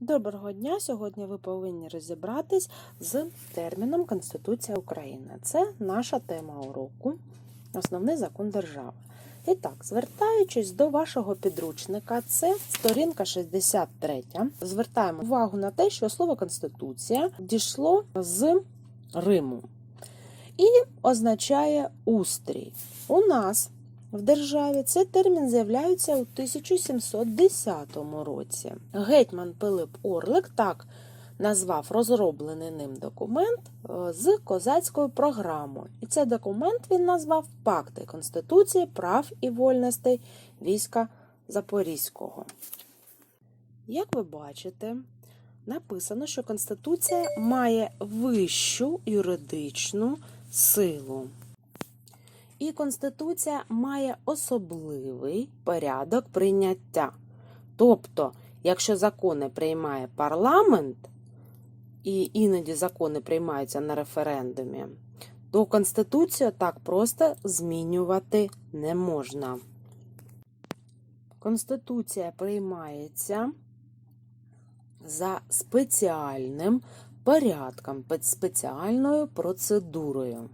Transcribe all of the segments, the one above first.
Доброго дня! Сьогодні ви повинні розібратись з терміном Конституція України. Це наша тема уроку, основний закон держави. І так, звертаючись до вашого підручника, це сторінка 63. Звертаємо увагу на те, що слово Конституція дійшло з Риму і означає устрій. У нас в державі цей термін з'являється у 1710 році. Гетьман Пилип Орлик так назвав розроблений ним документ е, з козацькою програмою. І цей документ він назвав Пакти Конституції прав і вольностей війська Запорізького. Як ви бачите, написано, що Конституція має вищу юридичну силу. І Конституція має особливий порядок прийняття. Тобто, якщо закони приймає парламент, і іноді закони приймаються на референдумі, то Конституцію так просто змінювати не можна. Конституція приймається за спеціальним порядком, спеціальною процедурою.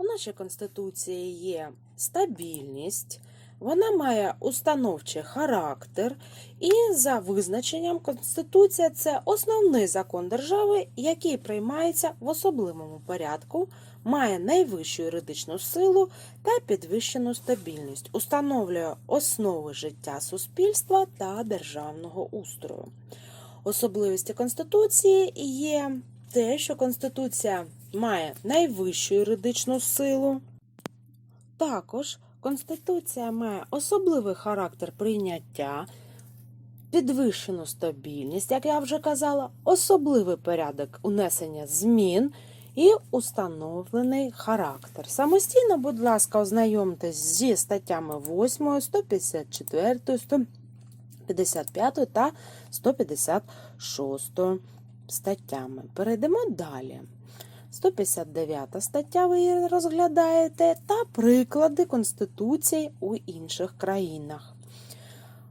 У нашій Конституції є стабільність, вона має установчий характер, і за визначенням Конституція це основний закон держави, який приймається в особливому порядку, має найвищу юридичну силу та підвищену стабільність, установлює основи життя суспільства та державного устрою. Особливості Конституції є те, що Конституція має найвищу юридичну силу. Також Конституція має особливий характер прийняття, підвищену стабільність, як я вже казала, особливий порядок унесення змін і установлений характер. Самостійно, будь ласка, ознайомтесь зі статтями 8, 154, 155 та 156 статтями. Перейдемо далі. 159 стаття ви її розглядаєте та приклади Конституції у інших країнах.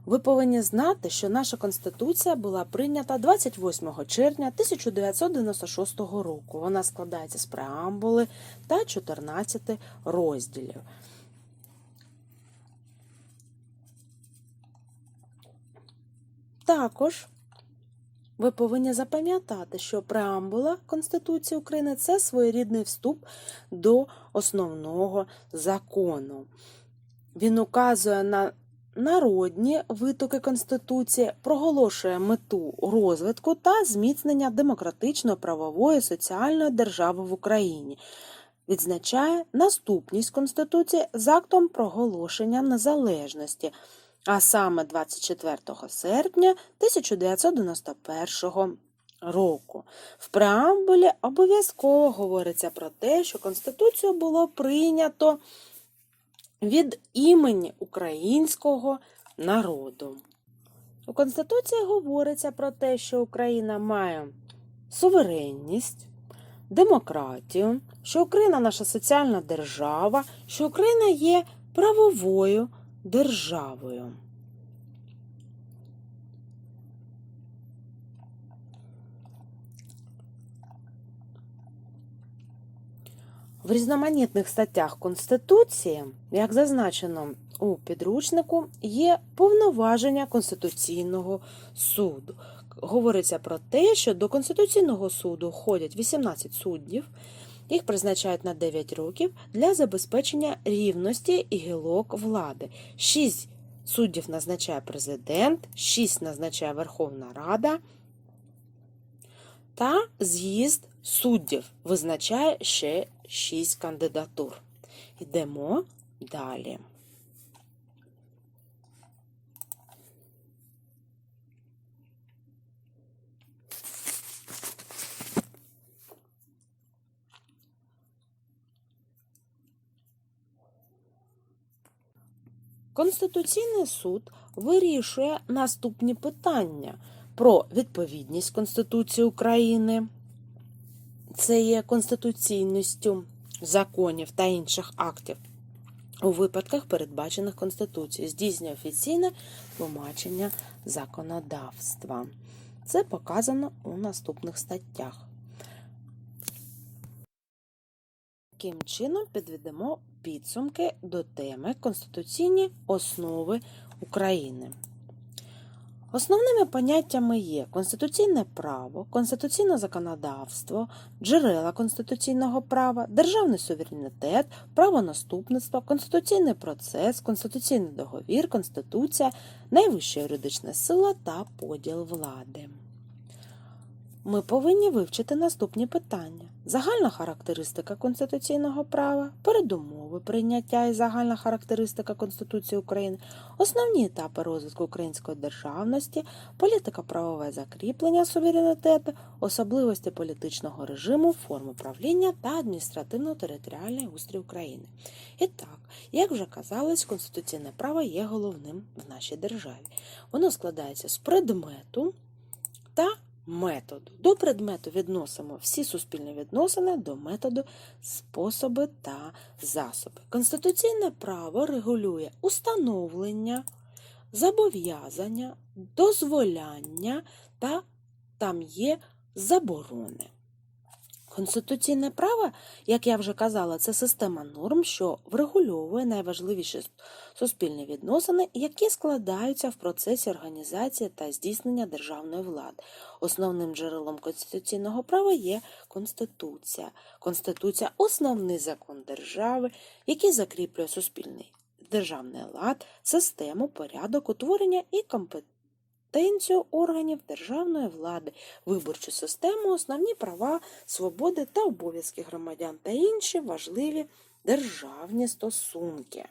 Ви повинні знати, що наша Конституція була прийнята 28 червня 1996 року. Вона складається з преамбули та 14 розділів. Також ви повинні запам'ятати, що преамбула Конституції України це своєрідний вступ до основного закону. Він указує на народні витоки Конституції, проголошує мету розвитку та зміцнення демократичної, правової, соціальної держави в Україні. Відзначає наступність Конституції з актом проголошення незалежності а саме 24 серпня 1991 року. В преамбулі обов'язково говориться про те, що Конституцію було прийнято від імені українського народу. У Конституції говориться про те, що Україна має суверенність, демократію, що Україна наша соціальна держава, що Україна є правовою державою. В різноманітних статтях Конституції, як зазначено у підручнику, є повноваження Конституційного суду. Говориться про те, що до Конституційного суду ходять 18 суддів, їх призначають на 9 років для забезпечення рівності і гілок влади. 6 суддів назначає президент, 6 назначає Верховна Рада та з'їзд суддів визначає ще 6 кандидатур. Йдемо далі. Конституційний суд вирішує наступні питання про відповідність Конституції України, це є конституційністю законів та інших актів у випадках, передбачених Конституцією, здійснює офіційне тлумачення законодавства. Це показано у наступних статтях. Таким чином підведемо підсумки до теми Конституційні основи України. Основними поняттями є конституційне право, конституційне законодавство, джерела конституційного права, державний суверенітет, право наступництва, конституційний процес, конституційний договір, конституція, найвища юридична сила та поділ влади. Ми повинні вивчити наступні питання: загальна характеристика конституційного права, передумови прийняття і загальна характеристика Конституції України, основні етапи розвитку української державності, політика правове закріплення суверенітету, особливості політичного режиму, форми правління та адміністративно-територіальний устрій України. І так, як вже казалось, конституційне право є головним в нашій державі. Воно складається з предмету та методу. До предмету відносимо всі суспільні відносини, до методу способи та засоби. Конституційне право регулює установлення, зобов'язання, дозволяння та там є заборони. Конституційне право, як я вже казала, це система норм, що врегульовує найважливіші суспільні відносини, які складаються в процесі організації та здійснення державної влади. Основним джерелом конституційного права є Конституція. Конституція основний закон держави, який закріплює суспільний державний лад, систему, порядок, утворення і компетенцію органів державної влади, виборчу систему, основні права, свободи та обов'язки громадян та інші важливі державні стосунки.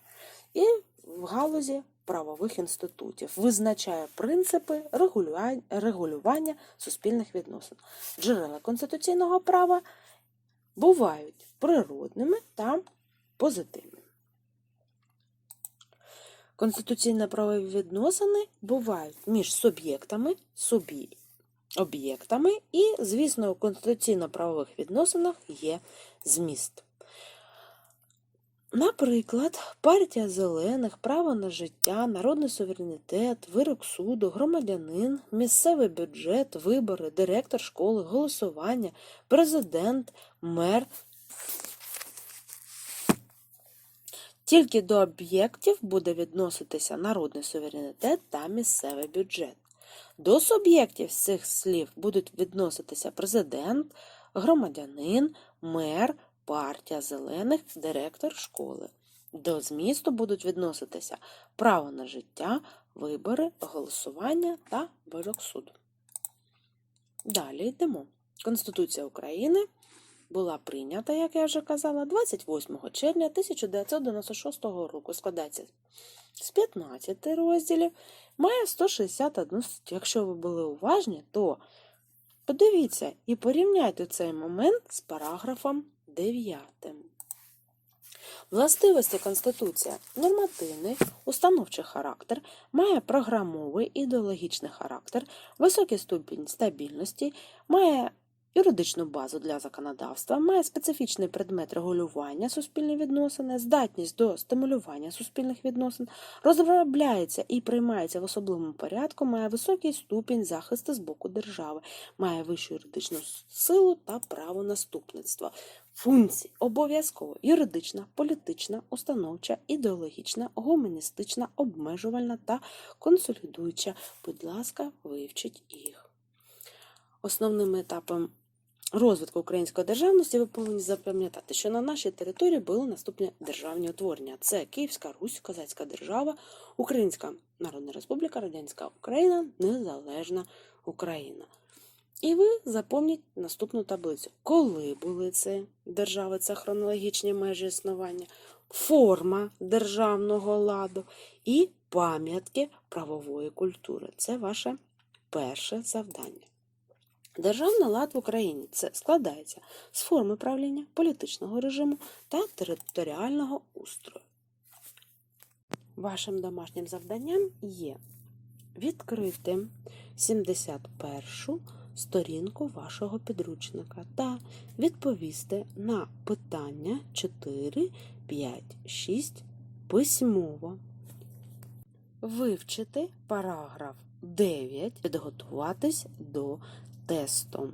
І в галузі правових інститутів визначає принципи регулювання суспільних відносин. Джерела конституційного права бувають природними та позитивними. Конституційно правові відносини бувають між суб'єктами, суб'є- об'єктами і, звісно, у конституційно-правових відносинах є зміст. Наприклад, партія зелених, право на життя, народний суверенітет, вирок суду, громадянин, місцевий бюджет, вибори, директор школи, голосування, президент, мер. Тільки до об'єктів буде відноситися народний суверенітет та місцевий бюджет. До суб'єктів цих слів будуть відноситися президент, громадянин, мер, партія зелених, директор школи. До змісту будуть відноситися право на життя, вибори, голосування та вирок суду. Далі йдемо. Конституція України була прийнята, як я вже казала, 28 червня 1996 року. Складається з 15 розділів, має 161 статтю. Якщо ви були уважні, то подивіться і порівняйте цей момент з параграфом 9. Властивості Конституція нормативний, установчий характер, має програмовий ідеологічний характер, високий ступінь стабільності, має юридичну базу для законодавства, має специфічний предмет регулювання суспільних відносин, здатність до стимулювання суспільних відносин, розробляється і приймається в особливому порядку, має високий ступінь захисту з боку держави, має вищу юридичну силу та право наступництва. Функції обов'язково юридична, політична, установча, ідеологічна, гуманістична, обмежувальна та консолідуюча. Будь ласка, вивчіть їх. Основним етапом розвитку української державності ви повинні запам'ятати, що на нашій території були наступні державні утворення: це Київська Русь, Козацька держава, Українська Народна Республіка, Радянська Україна, Незалежна Україна. І ви запам'ятайте наступну таблицю. Коли були ці держави, це хронологічні межі існування, форма державного ладу і пам'ятки правової культури. Це ваше перше завдання. Державний лад в Україні це складається з форми правління, політичного режиму та територіального устрою. Вашим домашнім завданням є відкрити 71 сторінку вашого підручника та відповісти на питання 4, 5, 6 письмово. Вивчити параграф 9 підготуватись до тесту.